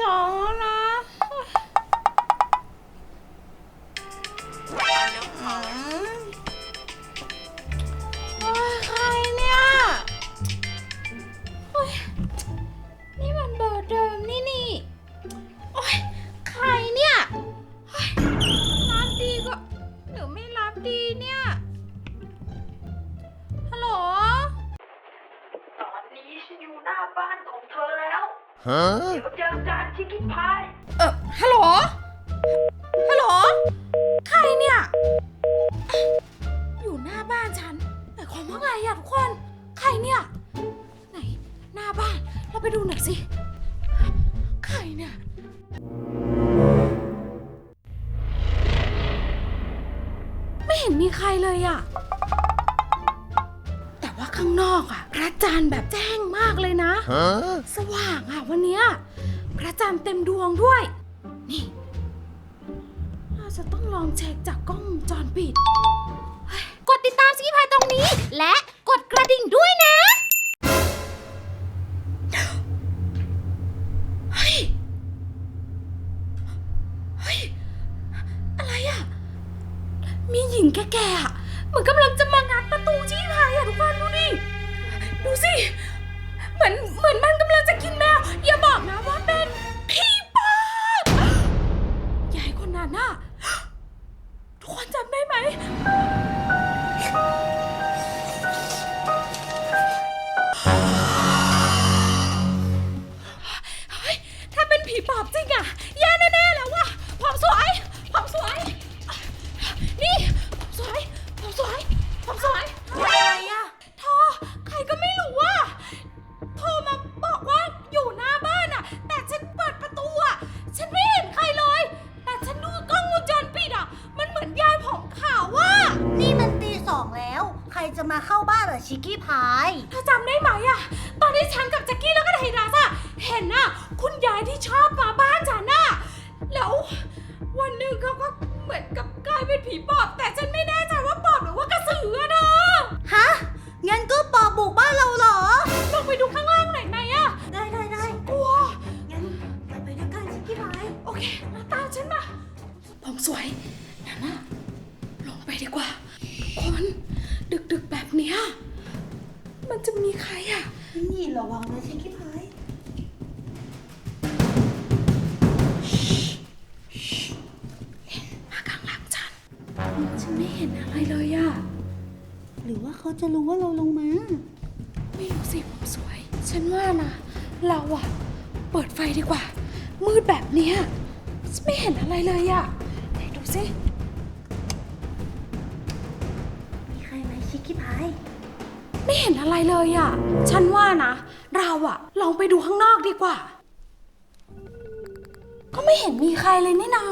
สองแล้วนะอืมโอ้ยใครเนี่ยโอ้ยนี่มันเบอร์เดิมนี่นี่ โอ้ยใครเนี่ยโอ้ยรับดีก็หรือไม่รับดีเนี่ย เดี๋ยวเจอกันชิคกี้พายเออฮัลโหล ฮัลโหล ใครเนี่ย อยู่หน้าบ้านฉันหมายความว่าไงอะทุกคน ใครเนี่ย ไหน หน้าบ้าน เราไปดูหน่อยสิ ใครเนี่ย ไม่เห็นมีใครเลยอะ ข้างนอกอะพระจันทร์แบบแจ้งมากเลยนะ Huh? สว่างอะวันเนี้ยพระจันทร์เต็มดวงด้วย นี่เราจะต้องลองเช็คจากกล้องวงจรปิดเฮ้ยกดติดตามสกิพายตรงนี้ และกดกระดิ่งด้วยนะ เฮ้ย เฮ้ย อะไรอะมีหญิงแก่ๆอะเหมือนกำลังจะมางัดประตูชี้ พานดูดิ ดูสิ เหมือนเหมือนมันกำลังจะกินแมว อย่าบอกนะว่า ชิคกี้พายเธอจำได้ไหมอะตอนที่ฉันกับแจ็คกี้แล้วก็ไทรัสอะเห็นอะคุณยายที่ชอบมาบ้านฉันอะแล้ววันหนึ่งเขาก็เหมือนกับกลายเป็นผีปอบ แต่ฉันไม่แน่ใจว่าปอบหรือว่ากระสืออะเธอฮะงั้นก็ปอบบุกบ้านเราเหรอลงไปดูข้างล่างหน่อยไหมอะได้ได้ได้กลัวงั้นเราไปด้วยกันชิคกี้พายโอเคมาตามฉันมาผมสวย รอะนี่ระวังนะชิคกี้พายมาข้างหลังฉันฉันไม่เห็นอะไรเลยอะหรือว่าเขาจะรู้ว่าเราลงมา ไม่รู้สิผมสวย ฉันว่านะ เราอะเปิดไฟดีกว่า มืดแบบเนี้ยฉันไม่เห็นอะไรเลยอะไหนดูสิ ไม่เห็นอะไรเลยอะฉันว่านะ เราอะลองไปดูข้างนอกดีกว่า ก็ไม่เห็นมีใครเลยนี่นา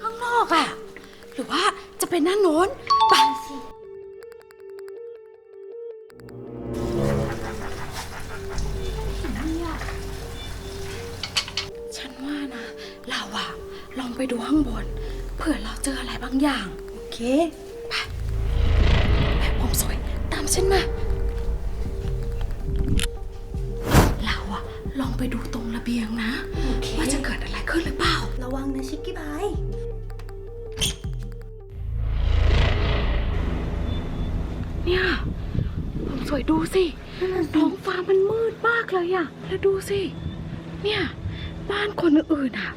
ข้างนอกอะหรือว่าจะเป็นด้านโน้นไปสิฉันว่านะ เราอะลองไปดูข้างบนเผื่อเราเจออะไรบางอย่าง โอเค ไปแบบผมสวย ตามฉันมา ไปดูตรงระเบียงนะโอเคว่าจะเกิดอะไรขึ้นหรือเปล่า ระวังนะชิคกี้พายเนี่ยผมสวยดูสิท้องฟ้ามันมืดมากเลยอะแล้วดูสิ เนี่ย บ้านคนอื่นๆอะ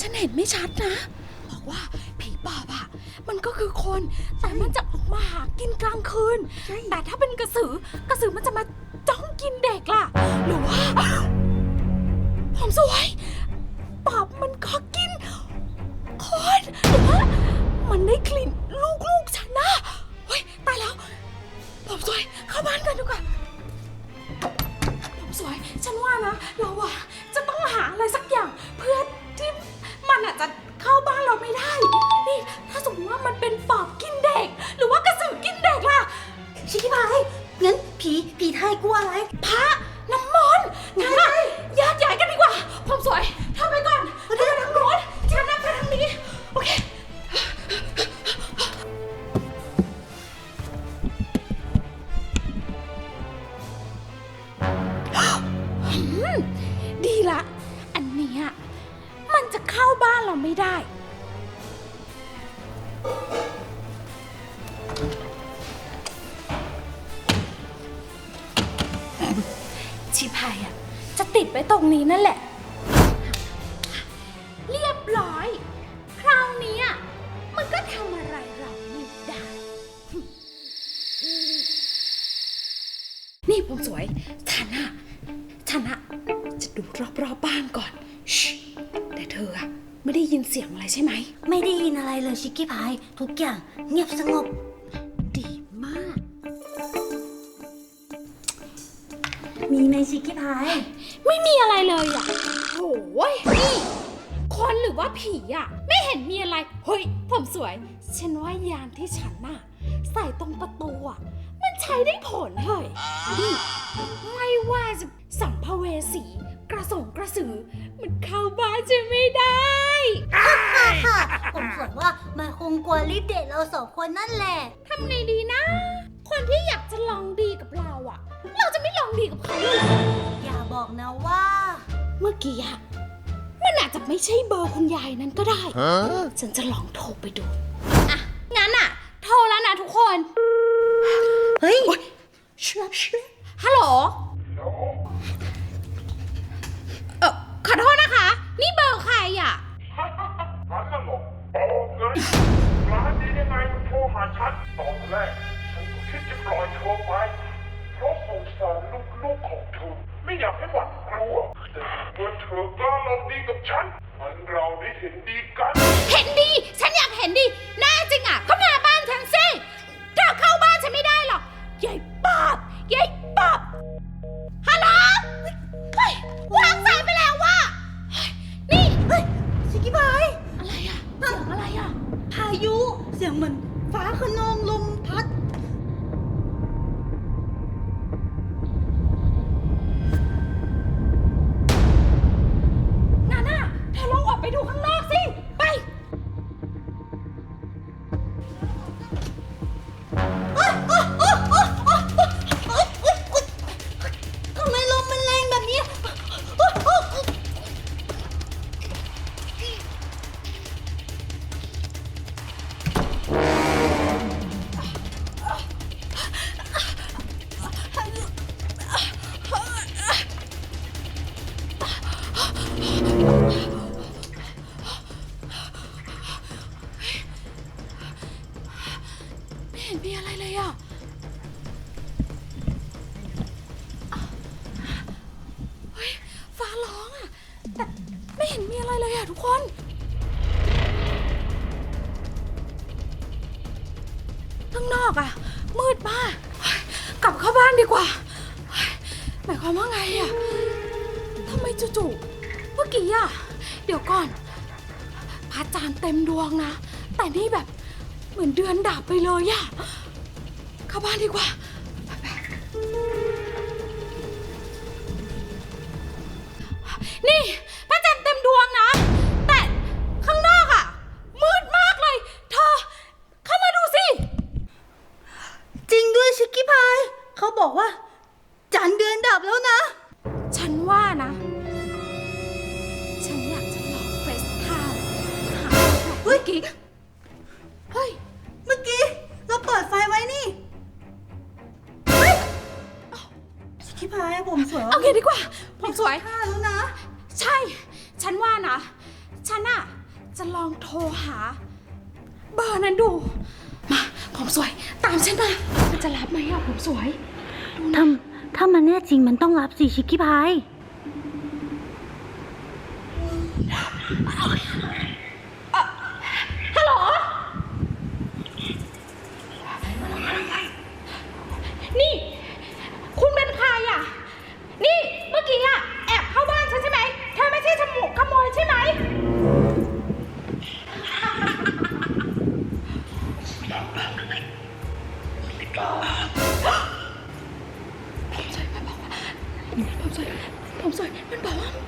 ฉันเห็นไม่ชัดนะ บอกว่าผีปอบอะ มันก็คือคน แต่มันจะออกมาหากินกลางคืน ใช่ แต่ถ้าเป็นกระสือกระสือมันจะมาจ้องกินเด็กล่ะ หรือว่าผมสวยปอบมันก็กินคนหรือว่ามันได้กลิ่นลูกๆฉันนะเฮ้ยตายแล้วผมสวยเข้าบ้านกันดีกว่าผมสวย ฉันว่านะเราอะ จะเข้าบ้านเราไม่ได้ชิพายอะจะติดไปตรงนี้นั่นแหละ เรียบร้อย คราวนี้อะมันก็ทำอะไรเราไม่ได้ นี่ผมสวยฉันอะฉันอะจะดูรอบๆบ้านก่อนชิ แต่เธออะไม่ได้ยินเสียงอะไรใช่ไหม ไม่ได้ยินอะไรเลยชิคกี้พายทุกอย่างเงียบสงบ ดีมาก มีไหมชิคกี้พาย ไม่มีอะไรเลยอะโอ้ยนี่คนหรือว่าผีอะไม่เห็นมีอะไร เฮ้ย ผมสวย ฉันว่ายานที่ฉันน่ะใส่ตรงประตูอะมันใช้ได้ผลเฮ้ยนี่ไม่ว่าจะสัมภเวสี กระสงกระสือ มันเข้าบ้านจะไม่ได้ ค่ะผมสวนว่ามันคงกลัวลิฟต์เด็ดเราสองคนนั่นแหละ ทำไงดีนะ คนที่อยากจะลองดีกับเราอะเราจะไม่ลองดีกับเขาเลยเหรออย่าบอกนะว่า เมื่อกี้อะมันอาจจะไม่ใช่เบอร์คุณยายนั้นก็ได้ฉันจะลองโทรไปดู อะ งั้นอะโทรแล้วนะทุกคน เฮ้ยเชื่อเชื่อฮัลโหล เออขอโทษ นะคะนี่เบอร์ใครอะฉันน่ะหรอกบอกเลยร้านนี้ยังไงมันโทรหาฉันตอนแรกฉันก็คิดจะปล่อยเธอไปเพราะสงสารลูกๆของเธอไม่อยากให้หวั่นกลัวแต่เมื่อเธอกล้าลองดีกับฉันมันเราได้เห็นดีกัน เห็นดี ฉันอยากเห็นดีแน่ ไม่มีอะไรเลยอะทุกคน ข้างนอกอะมืดมากเฮ้ยกลับเข้าบ้านดีกว่าเฮ้ยหมายความว่าไงอะทำไมจู่ๆเมื่อกี้อะเดี๋ยวก่อนพระจันทร์เต็มดวงนะ แต่นี่แบบเหมือนเดือนดับไปเลยอะเข้าบ้านดีกว่าไปๆนี่ ผมสวยเอางี้ดีกว่า ผมสวย ค่าแล้วนะ ใช่ ฉันว่านะ ฉันอะจะลองโทรหา เบอร์นั้นดู มา ผมสวย ตามฉันมามันจะรับไหมอะผมสวยถ้าถ้ามันแน่จริงมันต้องรับสิชิคกี้พาย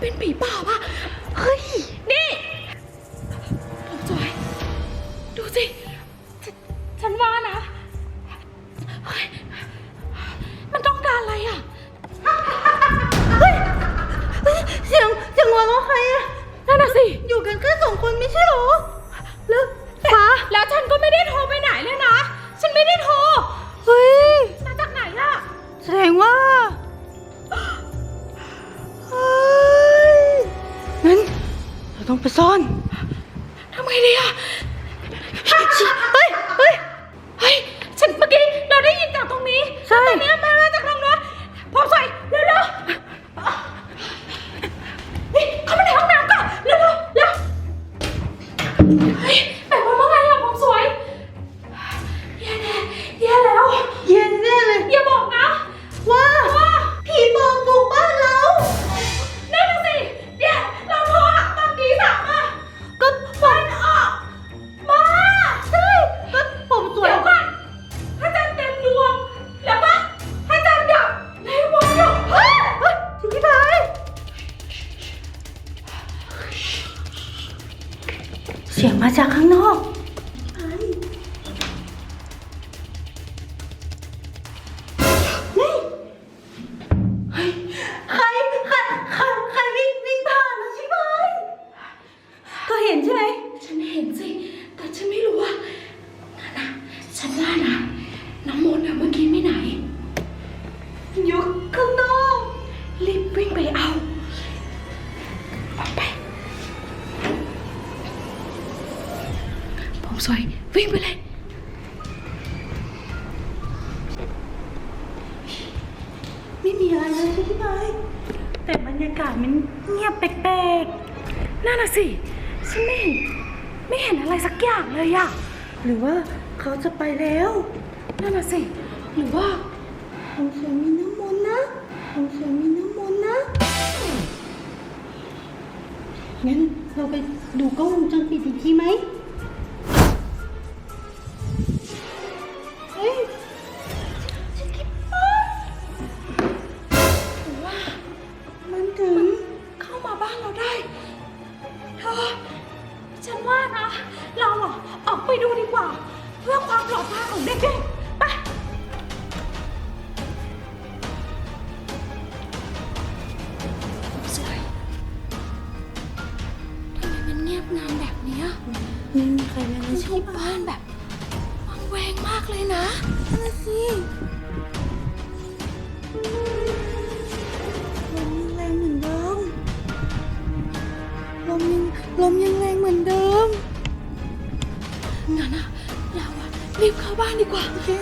เป็นผีป่าวะเฮ้ย นี่หลจอย ดูสิฉันว่านะมันต้องการอะไรอะ เฮ้ยเฮ้ยเสียงเสียงวัวเราะใครอะนั่นน่ะสิ อยู่กันแค่สองคนไม่ใช่หรอแล้วฟ้าแล้วฉันก็ไม่ได้โทรไปไหนเลยนะ ฉันไม่ได้โทร เฮ้ยมาจากไหนล่ะ แสดงว่า ต้องไปซ่อนทำไงดีอะเฮ้ยเฮ้ยเฮ้ยฉันเมื่อกี้เราได้ยินจากตรงนี้ใช่ตรงเนี้ย เสียงมาจากข้างนอก สวยวิ่งไปเลยไม่มีอะไรเลยชิคกี้พายแต่บรรยากาศมันเงียบแปลกนั่นน่ะสิฉันไม่เห็นไม่เห็นอะไรสักอย่างเลยอะๆหรือว่าเขาจะไปแล้วนั่นน่ะสิหรือว่าสงสัยมีน้ำมนต์นะสงสัยมีน้ำมนต์นะงั้นเราไปดูกล้องวงจรปิดอีกทีไหม ไปดูดีกว่า เพื่อความปลอดภัยของเด็กๆ ไป สวยทำไมมันเงียบงามแบบเนี้ยไม่มีใครเลยนะมันใช่ทุกปะบ้านแบบวังแวงมากเลยนะนั่นนะสิลมยังแรงเหมือนเดิม ลมยังลมยังแรงเหมือนเดิม งั้นอะเราอะรีบเข้าบ้านดีกว่า เฮ้ย